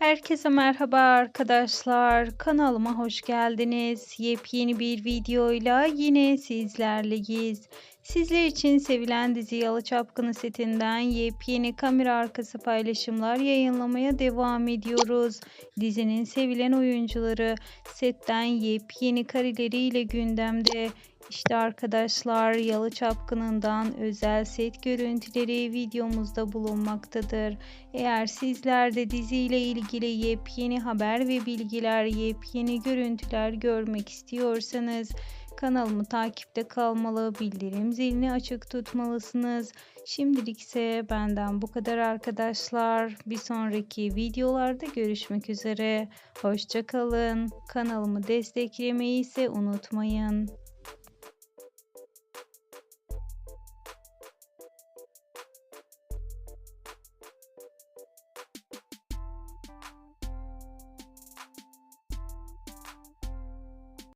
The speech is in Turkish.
Herkese merhaba arkadaşlar. Kanalıma hoş geldiniz. Yepyeni bir videoyla yine sizlerleyiz. Sizler için sevilen dizi Yalı Çapkını setinden yepyeni kamera arkası paylaşımlar yayınlamaya devam ediyoruz. Dizinin sevilen oyuncuları setten yepyeni kareleriyle gündemde. İşte arkadaşlar Yalı Çapkını'ndan özel set görüntüleri videomuzda bulunmaktadır. Eğer sizler de diziyle ilgili yepyeni haber ve bilgiler, yepyeni görüntüler görmek istiyorsanız kanalımı takipte kalmalı, bildirim zilini açık tutmalısınız. Şimdilik ise benden bu kadar arkadaşlar. Bir sonraki videolarda görüşmek üzere. Hoşçakalın. Kanalımı desteklemeyi ise unutmayın.